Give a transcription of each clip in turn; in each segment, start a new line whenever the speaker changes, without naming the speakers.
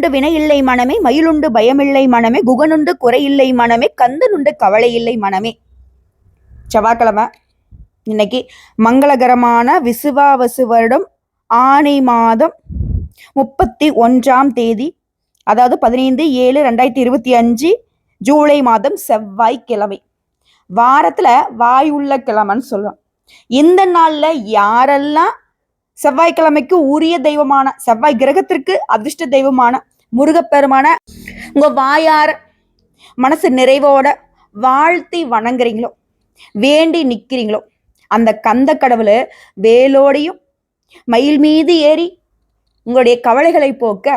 மயிலுண்டு வினை இல்லை மனமே மயிலுண்டு பயமில்லை மனமே குகனுண்டு குறையில்லை மனமே கந்தனுண்டு கவலை இல்லை மனமே. செவ்வாய்க்கிழமை இன்னைக்கு மங்களகரமான விசுவாவசு வருடம் ஆணி மாதம் முப்பத்தி ஒன்றாம் தேதி அதாவது பதினைந்து ஏழு ரெண்டாயிரத்தி இருபத்தி அஞ்சு ஜூலை மாதம் செவ்வாய்க்கிழமை. வாரத்தில் வாய் உள்ள கிழமைன்னு சொல்லுவோம் இந்த நாளில் யாரெல்லாம் செவ்வாய்க்கிழமைக்கு உரிய தெய்வமான செவ்வாய் கிரகத்திற்கு அதிர்ஷ்ட தெய்வமான முருகப்பெருமான உங்க வாயார மனசு நிறைவோட வாழ்த்தி வணங்குறீங்களோ வேண்டி நிற்கிறீங்களோ அந்த கந்த கடவுள் வேலோடையும் மயில் மீது ஏறி உங்களுடைய கவலைகளை போக்க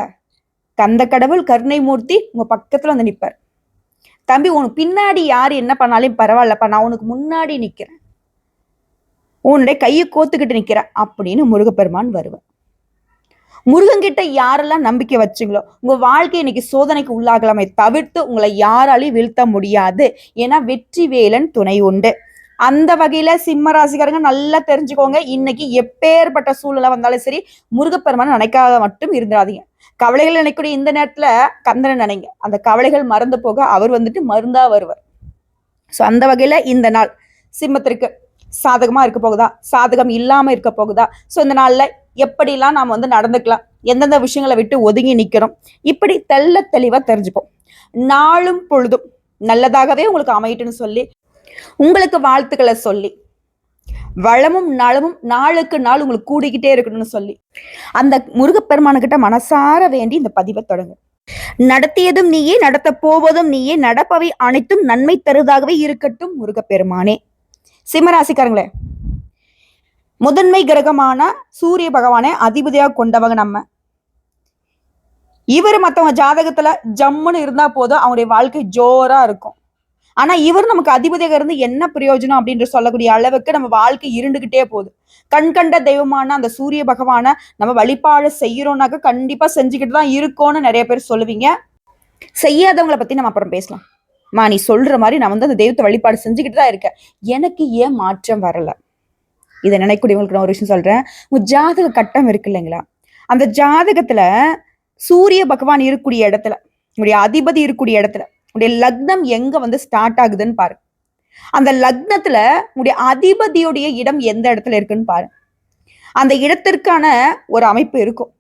கந்த கடவுள் கருணை மூர்த்தி உங்க பக்கத்துல வந்து நிற்பார் தம்பி உனக்கு பின்னாடி யார் என்ன பண்ணாலும் பரவாயில்லப்பா நான் உனக்கு முன்னாடி நிற்கிறேன் உன்னுடைய கையை கோத்துக்கிட்டு நிற்கிறேன் அப்படின்னு முருகப்பெருமான் வருவேன் முருகன்கிட்ட யாரெல்லாம் நம்பிக்கை வச்சிங்களோ உங்க வாழ்க்கை இன்னைக்கு சோதனைக்கு உள்ளாகலாமே தவிர்த்து உங்களை யாராலையும் வீழ்த்த முடியாது. ஏன்னா வெற்றி வேலன் துணை உண்டு. அந்த வகையில சிம்ம ராசிக்காரங்க நல்லா தெரிஞ்சுக்கோங்க. இன்னைக்கு எப்பேற்பட்ட சூழ்நிலை வந்தாலும் சரி முருகப்பெருமான் நினைக்காத மட்டும் இருந்துடாதீங்க. கவலைகள் நினைக்கக்கூடிய இந்த நேரத்துல கந்தனை நினைங்க. அந்த கவலைகள் மறந்து போக அவர் வந்துட்டு மருந்தா வருவார். ஸோ அந்த வகையில இந்த நாள் சிம்மத்திற்கு சாதகமாக இருக்க போகுதா? சாதகம் இல்லாமல் இருக்க போகுதா? ஸோ இந்த நாளில் எப்படிலாம் நாம் வந்து நடந்துக்கலாம்? எந்தெந்த விஷயங்களை விட்டு ஒதுங்கி நிற்கிறோம் இப்படி தெல்ல தெளிவாக தெரிஞ்சுப்போம். நாளும் பொழுதும் நல்லதாகவே உங்களுக்கு அமையட்டுன்னு சொல்லி உங்களுக்கு வாழ்த்துக்களை சொல்லி வளமும் நலமும் நாளுக்கு நாள் உங்களுக்கு கூடிக்கிட்டே இருக்கணும்னு சொல்லி அந்த முருகப்பெருமானுக்கிட்ட மனசார வேண்டி இந்த பதிவை தொடங்கு நடத்தியதும் நீயே நடத்த போவதும் நீயே நடப்பவை அனைத்தும் நன்மை தருவதாகவே இருக்கட்டும் முருகப்பெருமானே. சிம்மராசிக்காரங்களே முதன்மை கிரகமான சூரிய பகவானை அதிபதியாக கொண்டவங்க நம்ம. இவர் மற்றவங்க ஜாதகத்துல ஜம்முன்னு இருந்தா போதும் அவங்களுடைய வாழ்க்கை ஜோரா இருக்கும். ஆனா இவர் நமக்கு அதிபதியாக இருந்து என்ன பிரயோஜனம் அப்படின்ற சொல்லக்கூடிய அளவுக்கு நம்ம வாழ்க்கை இருண்டுகிட்டே போகுது. கண் கண்ட தெய்வமான அந்த சூரிய பகவானை நம்ம வழிபாடு செய்யறோம்னாக்க கண்டிப்பா செஞ்சுக்கிட்டு தான் இருக்கோம்னு நிறைய பேர் சொல்லுவீங்க. செய்யாதவங்களை பத்தி நம்ம அப்புறம் பேசலாம். மா நீ சொல்ற மாதிரி நான் வந்து அந்த தெய்வத்தை வழிபாடு செஞ்சுக்கிட்டு தான் இருக்கேன். எனக்கு ஏன் மாற்றம் வரல? இதை நினைக்கூடியவங்களுக்கு நான் ஒரு விஷயம் சொல்றேன். உங்க ஜாதக கட்டம் இருக்கு இல்லைங்களா? அந்த ஜாதகத்துல சூரிய பகவான் இருக்கக்கூடிய இடத்துல உங்களுடைய அதிபதி இருக்கக்கூடிய இடத்துல உங்களுடைய லக்னம் எங்க வந்து ஸ்டார்ட் ஆகுதுன்னு பாரு. அந்த லக்னத்துல உங்களுடைய அதிபதியுடைய இடம் எந்த இடத்துல இருக்குன்னு பாரு. அந்த இடத்திற்கான ஒரு அமைப்பு இருக்கும்.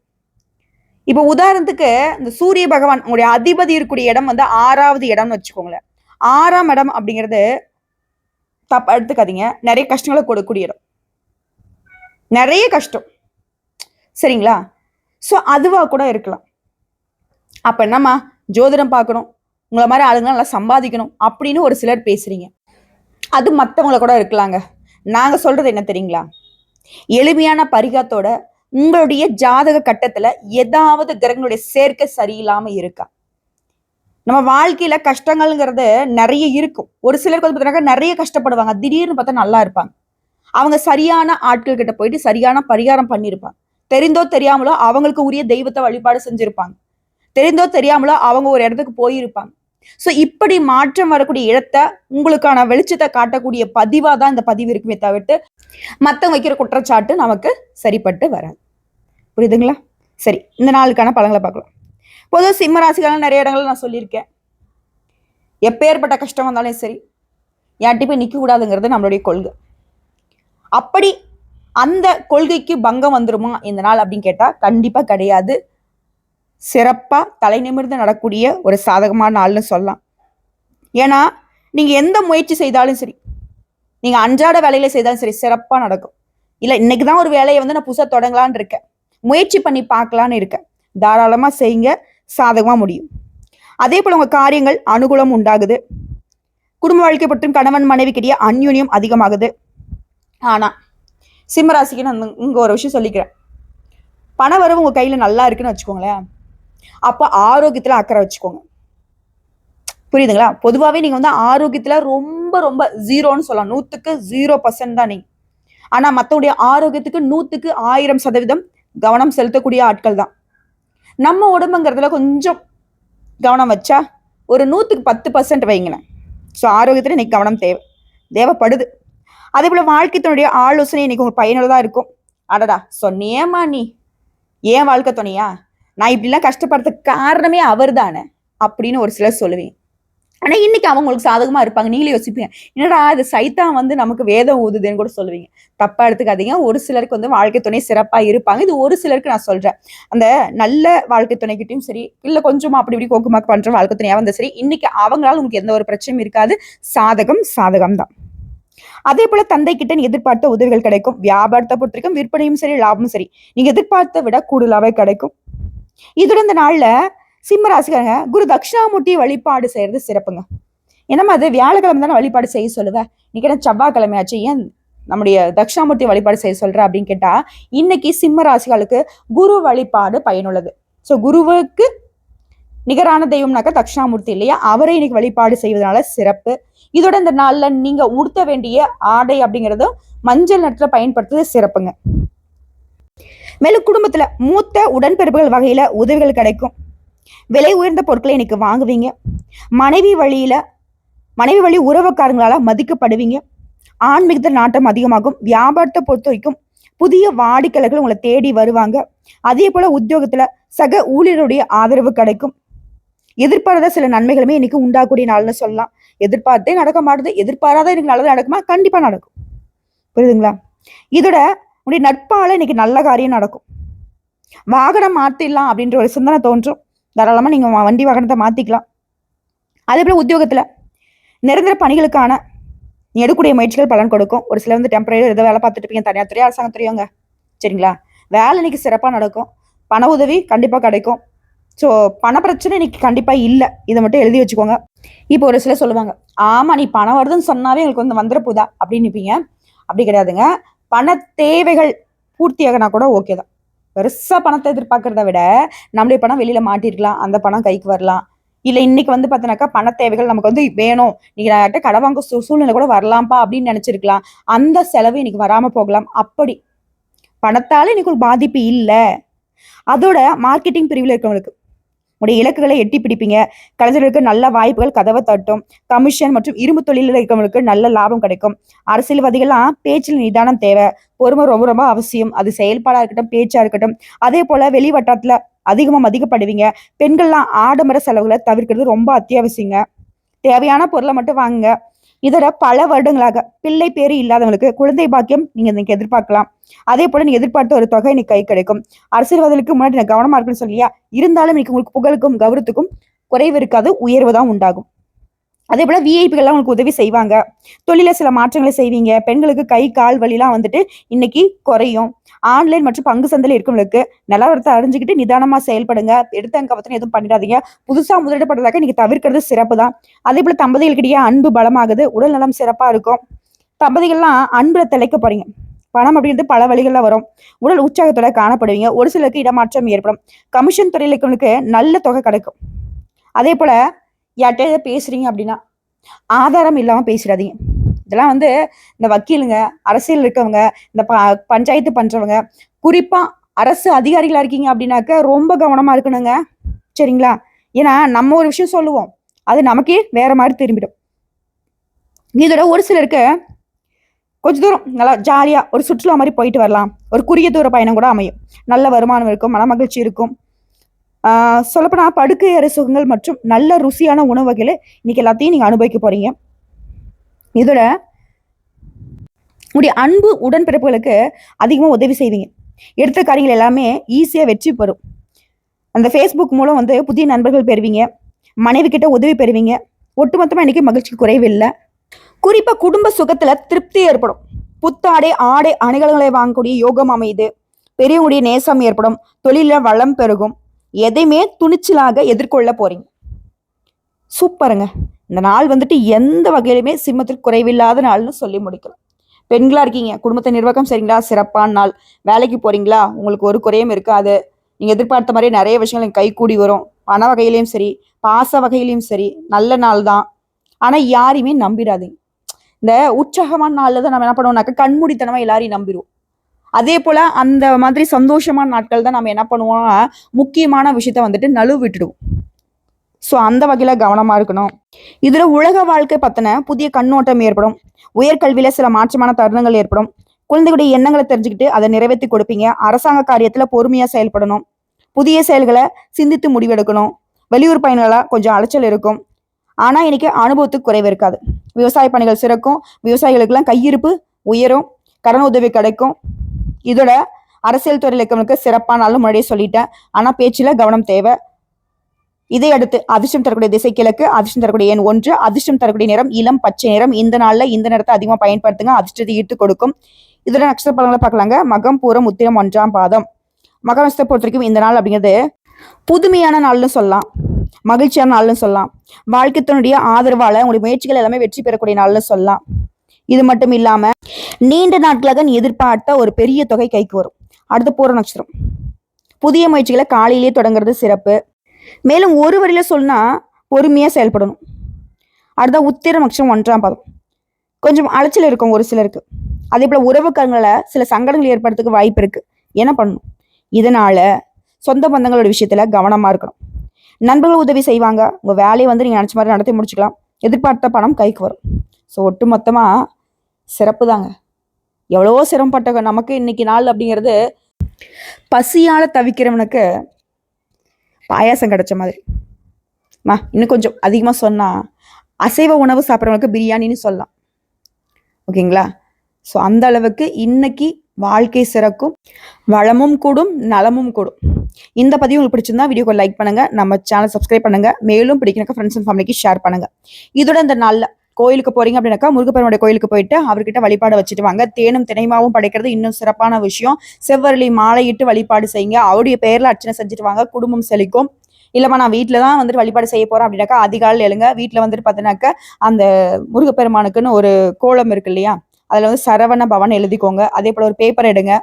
இப்ப உதாரணத்துக்கு இந்த சூரிய பகவான் உங்களுடைய அதிபதி இருக்கக்கூடிய இடம் வந்து ஆறாவது இடம்னு வச்சுக்கோங்களேன். ஆறாம் இடம் அப்படிங்கிறது தப்ப எடுத்துக்காதீங்க. நிறைய கஷ்டங்களை கொடுக்கக்கூடிய இடம். நிறைய கஷ்டம். சரிங்களா? ஸோ அதுவாக கூட இருக்கலாம். அப்ப என்னம்மா? ஜோதிடம் பார்க்கணும். உங்களை மாதிரி ஆளுங்க நல்லா சம்பாதிக்கணும் அப்படின்னு ஒரு சிலர் பேசுறீங்க. அது மற்றவங்கள கூட இருக்கலாங்க. நாங்கள் சொல்றது என்ன தெரியுங்களா? எளிமையான பரிகாரத்தோட உங்களுடைய ஜாதக கட்டத்துல ஏதாவது கிரகங்களுடைய சேர்க்கை சரியில்லாம இருக்கா? நம்ம வாழ்க்கையில கஷ்டங்கள்ங்கிறது நிறைய இருக்கும். ஒரு சிலருக்கு வந்து பார்த்தீங்கன்னா நிறைய கஷ்டப்படுவாங்க. திடீர்னு பார்த்தா நல்லா இருப்பாங்க. அவங்க சரியான ஆட்கள் கிட்ட போயிட்டு சரியான பரிகாரம் பண்ணியிருப்பாங்க தெரிந்தோ தெரியாமலோ அவங்களுக்கு உரிய தெய்வத்தை வழிபாடு செஞ்சிருப்பாங்க. தெரிந்தோ தெரியாமலோ அவங்க ஒரு இடத்துக்கு போயிருப்பாங்க. ஸோ இப்படி மாற்றம் வரக்கூடிய இடத்த உங்களுக்கான வெளிச்சத்தை காட்டக்கூடிய பதிவாக தான் இந்த பதிவு இருக்குமே தவிர்த்து மத்தவங்க வைக்கிற குற்றச்சாட்டு நமக்கு சரிப்பட்டு வராது. புரியுதுங்களா? சரி இந்த நாளுக்கான பழங்களை பார்க்கலாம். பொதுவாக சிம்ம ராசிக்காரங்க நிறைய இடங்கள் நான் சொல்லியிருக்கேன். எப்பேற்பட்ட கஷ்டம் வந்தாலும் சரி யார்ட்டி போய் நிற்கக்கூடாதுங்கிறது நம்மளுடைய கொள்கை. அப்படி அந்த கொள்கைக்கு பங்கம் வந்துருமா இந்த நாள் அப்படின்னு கேட்டால் கண்டிப்பாக கிடையாது. சிறப்பாக தலை நிமிர்ந்து நடக்கூடிய ஒரு சாதகமான நாள்னு சொல்லலாம். ஏன்னா நீங்கள் எந்த முயற்சி செய்தாலும் சரி நீங்கள் அன்றாட வேலையில செய்தாலும் சரி சிறப்பாக நடக்கும். இல்லை இன்னைக்கு தான் ஒரு வேலையை வந்து நான் புதுசாக தொடங்கலான்னு இருக்கேன். முயற்சி பண்ணி பார்க்கலான்னு இருக்கேன் தாராளமாக செய்யுங்க சாதகமாக முடியும். அதே போல் உங்கள் காரியங்கள் அனுகூலம் உண்டாகுது. குடும்ப வாழ்க்கை மற்றும் கணவன் மனைவிக்கிடையே அந்யூன்யம் அதிகமாகுது. ஆனால் சிம்மராசிக்கு நான் இங்கே ஒரு விஷயம் சொல்லிக்கிறேன். பண வரவு உங்கள் கையில் நல்லா இருக்குன்னு வச்சுக்கோங்களேன். அப்போ ஆரோக்கியத்தில் அக்கறை வச்சுக்கோங்க. புரியுதுங்களா? பொதுவாகவே நீங்கள் வந்து ஆரோக்கியத்தில் ரொம்ப ரொம்ப ஜீரோன்னு சொல்லலாம். நூற்றுக்கு ஜீரோ பர்சன்ட் தான் நீங்க. ஆனால் மத்தவங்களுடைய ஆரோக்கியத்துக்கு நூற்றுக்கு ஆயிரம் சதவீதம் கவனம் செலுத்தக்கூடிய ஆட்கள் தான். நம்ம உடம்புங்கிறதுல கொஞ்சம் கவனம் வச்சா ஒரு நூற்றுக்கு பத்து பர்சன்ட் வைங்களேன். ஸோ ஆரோக்கியத்தில் இன்னைக்கு கவனம் தேவை. தேவைப்படுது. அதே போல் வாழ்க்கைத்தினுடைய ஆலோசனை இன்னைக்கு ஒரு பயனுள்ளதாக இருக்கும். அடடா சொன்னியேம்மா நீ. ஏன் வாழ்க்கை துணையா? நான் இப்படிலாம் கஷ்டப்படுறதுக்கு காரணமே அவர் தானே அப்படின்னு ஒரு சிலர் சொல்லுவேன் ஆனா இன்னைக்கு அவங்களுக்கு சாதகமா இருப்பாங்க. நீங்களே யோசிப்பீங்க. என்னடா இது சைத்தான் வந்து நமக்கு வேதம் ஊதுதுன்னு கூட சொல்லுவீங்க. தப்பா எடுத்துக்காதீங்க. ஒரு சிலருக்கு வந்து வாழ்க்கை துணை சிறப்பா இருப்பாங்க. இது ஒரு சிலருக்கு நான் சொல்றேன். அந்த நல்ல வாழ்க்கை துணைக்கிட்டையும் சரி இல்ல கொஞ்சமா அப்படி இப்படி கோக்குமாக்கு பண்ற வாழ்க்கை துணையா வந்தா சரி இன்னைக்கு அவங்களால உங்களுக்கு எந்த ஒரு பிரச்சனையும் இருக்காது. சாதகம் சாதகம் தான். அதே போல தந்தை கிட்ட நீ எதிர்பார்த்த உதவிகள் கிடைக்கும். வியாபாரத்தை பொறுத்த வரைக்கும் விற்பனையும் சரி லாபமும் சரி. நீங்க எதிர்பார்த்த விட கூடுதலாவே கிடைக்கும். இதுடன் இந்த நாள்ல சிம்ம ராசிக்காரங்க குரு தட்சிணாமூர்த்தி வழிபாடு செய்யறது சிறப்புங்க. என்னம்மா அது வியாழக்கிழமை தானே வழிபாடு செய்ய சொல்லுவேன் இன்னைக்கு என்ன செவ்வாய்க்கிழமை ஆச்சு ஏன் நம்முடைய தட்சிணாமூர்த்தி வழிபாடு செய்ய சொல்ற அப்படின்னு கேட்டா இன்னைக்கு சிம்ம ராசிகளுக்கு குரு வழிபாடு பயனுள்ளது. ஸோ குருவுக்கு நிகரான தெய்வம்னாக்கா தட்சிணாமூர்த்தி இல்லையா? அவரை இன்னைக்கு வழிபாடு செய்வதனால சிறப்பு. இதோட இந்த நாள்ல நீங்க உடுத்த வேண்டிய ஆடை அப்படிங்கிறதும் மஞ்சள் நிறத்துல பயன்படுத்துறது சிறப்புங்க. மேலும் குடும்பத்துல மூத்த உடன்பிறப்புகள் வகையில உதவிகள் கிடைக்கும். விலை உயர்ந்த பொருட்களை இன்னைக்கு வாங்குவீங்க. மனைவி வழியில மனைவி வழி உறவுக்காரங்களால மதிக்கப்படுவீங்க. ஆன்மீகத்த நாட்டம் அதிகமாகும். வியாபாரத்தை பொறுத்த வரைக்கும் புதிய வாடிக்கையாளர்கள் உங்களை தேடி வருவாங்க. அதே போல உத்தியோகத்துல சக ஊழியருடைய ஆதரவு கிடைக்கும். எதிர்பாராத சில நன்மைகளுமே இன்னைக்கு உண்டாகக்கூடிய நாள்னு சொல்லலாம். எதிர்பார்த்தே நடக்க மாட்டுது. எதிர்பாராத எனக்கு நல்லது நடக்குமா? கண்டிப்பா நடக்கும். புரியுதுங்களா? இதோட உடைய நட்பால இன்னைக்கு நல்ல காரியம் நடக்கும். வாகனம் மாத்திடலாம் அப்படின்ற ஒரு சிந்தனை தோன்றும். தாராளமாக நீங்கள் வண்டி வாகனத்தை மாற்றிக்கலாம் அதே போல் உத்தியோகத்தில் நிரந்தர பணிகளுக்கான நீ எடுக்கக்கூடிய முயற்சிகள் பலன் கொடுக்கும். ஒரு சிலர் வந்து டெம்பரரி ஏதோ வேலை பார்த்துட்டு இருப்பீங்க. தனியார் துறை அரசாங்க துறையோங்க சரிங்களா? வேலை இன்னைக்கு சிறப்பாக நடக்கும். பண உதவி கண்டிப்பாக கிடைக்கும். ஸோ பண பிரச்சனை இன்னைக்கு கண்டிப்பாக இல்லை. இதை மட்டும் எழுதி வச்சுக்கோங்க. இப்போ ஒரு சிலர் சொல்லுவாங்க ஆமாம் நீ பணம் வருதுன்னு சொன்னாவே எங்களுக்கு வந்து வந்துட போதா? அப்படின்னு நிற்பீங்க அப்படி கிடையாதுங்க. பண தேவைகள் பூர்த்தியாகனா கூட ஓகே தான். பெருசா பணத்தை எதிர்பார்க்கறத விட நம்மளுடைய பணம் வெளியில மாட்டிருக்கலாம். அந்த பணம் கைக்கு வரலாம். இல்லை இன்னைக்கு வந்து பார்த்தீங்கன்னாக்கா பண தேவைகள் நமக்கு வந்து வேணும். நீங்க நான் கடை வாங்க சூழ்நிலை கூட வரலாம்ப்பா அப்படின்னு நினைச்சிருக்கலாம். அந்த செலவு இன்னைக்கு வராம போகலாம். அப்படி. பணத்தால இன்னைக்கு ஒரு பாதிப்பு இல்லை. அதோட மார்க்கெட்டிங் பிரிவில் இருக்கவங்களுக்கு உடைய இலக்குகளை எட்டி பிடிப்பீங்க. கலைஞர்களுக்கு நல்ல வாய்ப்புகள் கதவை தட்டும். கமிஷன் மற்றும் இரும்பு தொழிலில் இருக்கவங்களுக்கு நல்ல லாபம் கிடைக்கும். அரசியல்வாதிகள்லாம் பேச்சில் நிதானம் தேவை. பொறுமை ரொம்ப ரொம்ப அவசியம். அது செயல்பாடா இருக்கட்டும் பேச்சா இருக்கட்டும். அதே போல வெளி வட்டாரத்துல அதிகமா மதிக்கப்படுவீங்க. பெண்கள்லாம் ஆடம்பர செலவுகளை தவிர்க்கிறது ரொம்ப அத்தியாவசியங்க. தேவையான பொருளை மட்டும் வாங்குங்க. இதோட பல வருடங்களாக பிள்ளை பேரு இல்லாதவங்களுக்கு குழந்தை பாக்கியம் நீங்க இன்னைக்கு எதிர்பார்க்கலாம். அதே போல நீங்க எதிர்பார்த்த ஒரு தொகை இன்னைக்கு கை கிடைக்கும். அரசியல்வாதிகளுக்கு முன்னாடி நான் கவனமா இருக்குன்னு சொல்லியா? இருந்தாலும் இன்னைக்கு உங்களுக்கு புகழுக்கும் கௌரவத்துக்கும் குறைவு இருக்காது உயர்வு தான் உண்டாகும். அதே போல விஐபிகள்லாம் உங்களுக்கு உதவி செய்வாங்க. தொழில சில மாற்றங்களை செய்வீங்க. பெண்களுக்கு கை கால் வலிலாம் வந்துட்டு இன்னைக்கு குறையும். ஆன்லைன் மற்றும் பங்கு சந்தையில் இருக்கவங்களுக்கு நிலவரத்தை அறிஞ்சுக்கிட்டு நிதானமா செயல்படுங்க. எடுத்த கவத்தனை எதுவும் பண்ணிடாதீங்க. புதுசா முதலீடு பண்றதாக நீங்க தவிர்க்கிறது சிறப்பு தான் அதே போல தம்பதிகளுக்கிடையே அன்பு பலமாகுது. உடல் நலம் சிறப்பா இருக்கும். தம்பதிகள்லாம் அன்புல திளைக்க போறீங்க. பணம் அப்படின்றது பல வழிகளில் வரும். உடல் உற்சாகத்தோட காணப்படுவீங்க. ஒரு சிலருக்கு இடமாற்றம் ஏற்படும். கமிஷன் துறையில் இருக்கவங்களுக்கு நல்ல தொகை கிடைக்கும். அதே போல யார்கிட்ட பேசுறீங்க அப்படின்னா ஆதாரம் இல்லாம பேசிடாதீங்க. இதெல்லாம் வந்து இந்த வக்கீலுங்க அரசியல் இருக்கவங்க இந்த ப பஞ்சாயத்து பண்றவங்க குறிப்பா அரசு அதிகாரிகளா இருக்கீங்க அப்படின்னாக்க ரொம்ப கவனமா இருக்கணுங்க. சரிங்களா? ஏன்னா நம்ம ஒரு விஷயம் சொல்லுவோம். அது நமக்கே வேற மாதிரி திரும்பிடும் இதோட ஒரு சிலருக்கு கொஞ்ச தூரம் நல்லா ஜாலியா ஒரு சுற்றுலா மாதிரி போயிட்டு வரலாம். ஒரு குறுகிய தூர பயணம் கூட அமையும். நல்ல வருமானம் இருக்கும் மன மகிழ்ச்சி இருக்கும். சொல்லப்போனால் சொல்லப்போனா படுக்கை அறை சுகங்கள் மற்றும் நல்ல ருசியான உணவு வகைகளை இன்னைக்கு எல்லாத்தையும் நீங்கள் அனுபவிக்க போறீங்க. இதோட உடைய அன்பு உடன்பிறப்புகளுக்கு அதிகமாக உதவி செய்வீங்க. எடுத்த காரியங்கள் எல்லாமே ஈஸியாக வெற்றி பெறும். அந்த ஃபேஸ்புக் மூலம் வந்து புதிய நண்பர்கள் பெறுவீங்க. மனைவி கிட்ட உதவி பெறுவீங்க. ஒட்டுமொத்தமாக இன்னைக்கு மகிழ்ச்சி குறைவில்லை. குறிப்பாக குடும்ப சுகத்தில் திருப்தி ஏற்படும். புத்தாடை ஆடை அணிகலங்களை வாங்கக்கூடிய யோகம் அமையுது. பெரியவங்களுடைய நேசம் ஏற்படும். தொழிலில் வளம் பெருகும். எதையுமே துணிச்சலாக எதிர்கொள்ள போறீங்க. சூப்பருங்க. இந்த நாள் வந்துட்டு எந்த வகையிலுமே சிம்மத்திற்கு குறைவில்லாத நாள்னு சொல்லி முடிக்கலாம். பெண்களா இருக்கீங்க. குடும்பத்தை நிர்வாகம் சரிங்களா? சிறப்பான நாள். வேலைக்கு போறீங்களா? உங்களுக்கு ஒரு குறையும் இருக்காது. நீங்க எதிர்பார்த்த மாதிரி நிறைய விஷயங்கள் கை கூடி வரும். பண வகையிலையும் சரி பாச வகையிலையும் சரி நல்ல நாள் தான். ஆனா யாரையுமே நம்பிடாதீங்க. இந்த உற்சாகமான நாள்ல தான் நம்ம என்ன பண்ணுவோம்னாக்க கண்மூடித்தனமா எல்லாரையும் நம்பிடுவோம். அதே போல அந்த மாதிரி சந்தோஷமான நாட்கள் தான் நம்ம என்ன பண்ணுவோம்னா முக்கியமான விஷயத்த வந்துட்டு நழுவு விட்டுடுவோம். ஸோ அந்த வகையில் கவனமாக இருக்கணும். இதில் உலக வாழ்க்கை பற்றின புதிய கண்ணோட்டம் ஏற்படும். உயர்கல்வியில் சில மாற்றமான தருணங்கள் ஏற்படும். குழந்தைகளுடைய எண்ணங்களை தெரிஞ்சுக்கிட்டு அதை நிறைவேற்றி கொடுப்பீங்க. அரசாங்க காரியத்தில் பொறுமையாக செயல்படணும். புதிய செயல்களை சிந்தித்து முடிவெடுக்கணும். வெளியூர் பயணங்களாக கொஞ்சம் அலைச்சல் இருக்கும். ஆனால் இன்னைக்கு அனுபவத்துக்கு குறைவு இருக்காது. விவசாய பணிகள் சிறக்கும். விவசாயிகளுக்கெல்லாம் கையிருப்பு உயரும். கடன் உதவி கிடைக்கும். இதோட அரசியல் துறையில் இருக்கவங்களுக்கு சிறப்பான நாளும் முன்னாடியே சொல்லிட்டேன். ஆனால் பேச்சில் கவனம் தேவை. இதை அடுத்து அதிர்ஷ்டம் தரக்கூடிய திசை கிழக்கு அதிர்ஷ்டம் தரக்கூடிய எண் ஒன்று அதிர்ஷ்டம் தரக்கூடிய நிறம் இளம் பச்சை நிறம். இந்த நாளில் இந்த நேரத்தை அதிகமாக பயன்படுத்துங்க. அதிர்ஷ்டத்தை ஈட்டு கொடுக்கும். இதோட நட்சத்திர பலன்களை பார்க்கலாங்க. மகம் பூரம் உத்திரம் ஒன்றாம் பாதம். மக நஷ்டத்தை பொறுத்த வரைக்கும் இந்த நாள் அப்படிங்கிறது புதுமையான நாள்னு சொல்லலாம். மகிழ்ச்சியான நாள்னு சொல்லலாம். வாழ்க்கைத்தினுடைய ஆதரவால உங்களுடைய முயற்சிகள் எல்லாமே வெற்றி பெறக்கூடிய நாள்னு சொல்லலாம். இது மட்டும் இல்லாம நீண்ட நாட்களாக நீ எதிர்பார்த்த ஒரு பெரிய தொகை கைக்கு வரும். அடுத்து பூர நட்சத்திரம். புதிய முயற்சிகளை காலையிலேயே தொடங்குறது சிறப்பு. மேலும் ஒரு வரியில சொன்னா பொறுமையா செயல்படணும். அடுத்த உத்திர நட்சத்திரம் ஒன்றாம் பாதம். கொஞ்சம் அலைச்சல் இருக்கும் ஒரு சிலருக்கு. அதே போல உறவுக்காரங்கள சில சங்கடங்கள் ஏற்படுறதுக்கு வாய்ப்பு இருக்கு. என்ன பண்ணணும்? இதனால சொந்த பந்தங்களோட விஷயத்துல கவனமா இருக்கணும். நண்பர்கள் உதவி செய்வாங்க. உங்க வேலையை வந்து நீங்க நினைச்ச மாதிரி நடத்தி முடிச்சுக்கலாம். எதிர்பார்த்த பணம் கைக்கு வரும். ஸோ ஒட்டு மொத்தமாக சிறப்பு தாங்க எவ்வளவோ சிரமப்பட்ட நமக்கு இன்னைக்கு நாள் அப்படிங்கிறது பசியால் தவிக்கிறவனுக்கு பாயாசம் கிடைச்ச மாதிரி. மா இன்னும் கொஞ்சம் அதிகமாக சொன்னால் அசைவ உணவு சாப்பிட்றவங்களுக்கு பிரியாணின்னு சொல்லலாம். ஓகேங்களா? ஸோ அந்த அளவுக்கு இன்னைக்கு வாழ்க்கை சிறக்கும் வளமும் கூடும் நலமும் கூடும். இந்த பதிவு உங்களுக்கு பிடிச்சிருந்தா வீடியோக்கு லைக் பண்ணுங்கள் நம்ம சேனல் சப்ஸ்கிரைப் பண்ணுங்கள் மேலும் பிடிக்கிறக்க ஃப்ரெண்ட்ஸ் அண்ட் ஃபேமிலிக்கு ஷேர் பண்ணுங்க. இதோட இந்த நாளில் கோயிலுக்கு போறீங்க அப்படின்னாக்கா முருகப்பெருமானுடைய கோயிலுக்கு போயிட்டு அவர்கிட்ட வழிபாடு வச்சுட்டு வாங்க. தேனும் தினைமாவும் படைக்கிறது இன்னும் சிறப்பான விஷயம். செவ்வரளி மாலையிட்டு வழிபாடு செய்யுங்க. அவருடைய பேர்ல அர்ச்சனை செஞ்சுட்டு வாங்க. குடும்பம் செழிக்கும். இல்லைம்மா நான் வீட்டில் தான் வந்துட்டு வழிபாடு செய்ய போகிறேன் அப்படின்னாக்கா அதிகாலையில் எழுங்க. வீட்டில் வந்துட்டு பார்த்தீங்கன்னாக்கா அந்த முருகப்பெருமானுக்குன்னு ஒரு கோலம் இருக்கு இல்லையா? அதில் வந்து சரவண பவன் எழுதிக்கோங்க. அதே போல் ஒரு பேப்பர் எடுங்க.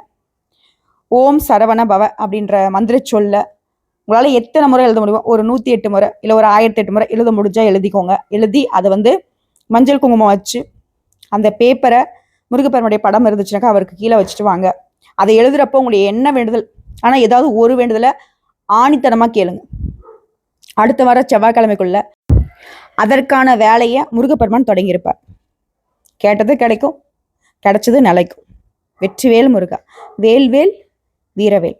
ஓம் சரவண பவ அப்படின்ற மந்திர சொல்ல. உங்களால் எத்தனை முறை எழுத முடியும் ஒரு நூற்றி எட்டு முறை இல்லை ஒரு ஆயிரத்தி எட்டு முறை எழுத முடிஞ்சால் எழுதிக்கோங்க. எழுதி அதை வந்து மஞ்சள் குங்குமம் வச்சு அந்த பேப்பரை முருகப்பெருமனுடைய படம் இருந்துச்சுனாக்கா அவருக்கு கீழே வச்சுட்டு வாங்க. அதை எழுதுறப்போ உங்களுடைய என்ன வேண்டுதல்? ஆனால் ஏதாவது ஒரு வேண்டுதலை ஆணித்தனமாக கேளுங்க. அடுத்த வார செவ்வாய்க்கிழமைக்குள்ள அதற்கான வேலையை முருகப்பெருமான் தொடங்கியிருப்பார். கேட்டது கிடைக்கும் கிடைச்சது நிலைக்கும். வெற்றிவேல் முருகா. வேல்வேல் வீரவேல்.